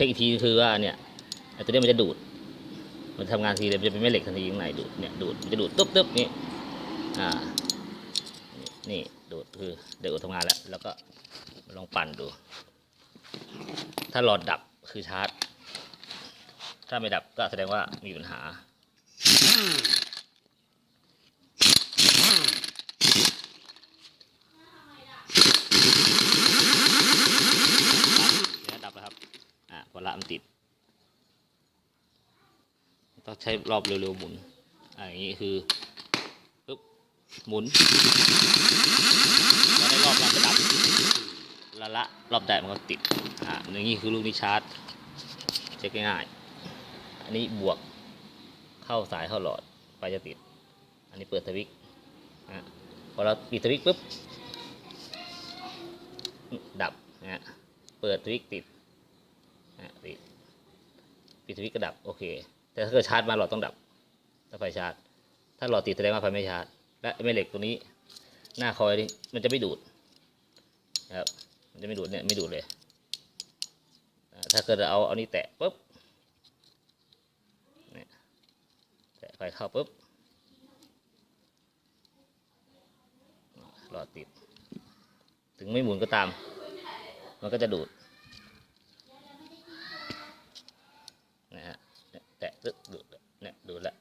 ช็คอีกทีคือว่าเนี่ยตัวนี้มันจะดูด มันทำงานทีเลยมันจะเป็นแม่เหล็กทันทีข้างในดูดเนี่ยดูดมันจะดูดตุ๊บตุ๊บนี่อ่านี่นี่ดูดคือเดี๋ยวทำงานแล้ว แล้วก็ลองปั่นดู ถ้าหลอดดับคือชาร์จ ถ้าไม่ดับก็แสดงว่ามีปัญหา เนี่ยดับแล้วครับ อ่าพอละมัน ติด ต้องใช้รอบเร็วๆหมุนอ่าอย่างนี้คือปึ๊บหมุนแล้วในรอบนั้นก็ดับละละรอบใดมันก็ติดอ่าอย่างนี้คือลูกนี้ชาร์จเช็คง่ายๆอันนี้บวกเข้าสายเข้าหลอดไฟจะติด อันนี้เปิดสวิตช์นะพอเราปิดสวิตช์ปุ๊บดับนะฮะเปิดสวิตช์ติด นะฮะติดปิดสวิตช์ก็ดับโอเค แต่ถ้าเกิดชาร์จมาหลอดต้องดับ ถ้าไฟชาร์จ ถ้าหลอดติดแสดงว่าไฟไม่ชาร์จ และแม่เหล็กตัวนี้ หน้าคอยนี่มันจะไม่ดูดนะครับ มันจะไม่ดูดเนี่ยไม่ดูดเลย ถ้าเกิดเราเอาเอานี้แตะปุ๊บเนี่ยแตะไฟเข้าปุ๊บหลอดติด ถึงไม่หมุนก็ตาม มันก็จะดูดนะฮะเนี่ยแตะตึ๊ ดดูดเนี่ยดูดละ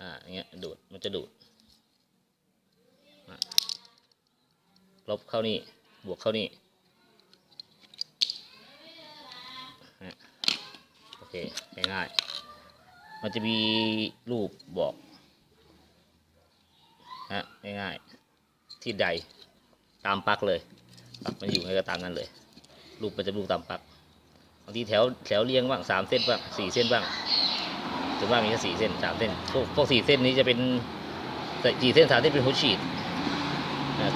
อ่าอย่างเงี้ยดูดมันจะดูดลบเข้านี่บวกเข้านี่นะโอเคง่ายๆมันจะมีรูปบอกนะง่ายๆที่ใดตามปักเลยปักมันอยู่ไงก็ตามนั้นเลย รูปมันจะรูปตามปักบางทีแถวแถวเรียงบ้างสามเส้นบ้างสี่เส้นบ้าง ถึงว่ามีแค่สี่เส้นสามเส้นพวกพวกสี่เส้นนี้จะเป็นสี่เส้นสามเส้นเป็นหัวฉีด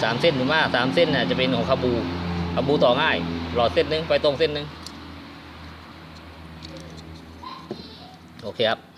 สามเส้นหรือว่าสามเส้นน่ะจะเป็นของคาบูคาบูต่อง่าย หลอดเส้นหนึงไปตรงเส้นหนึงโอเคครับ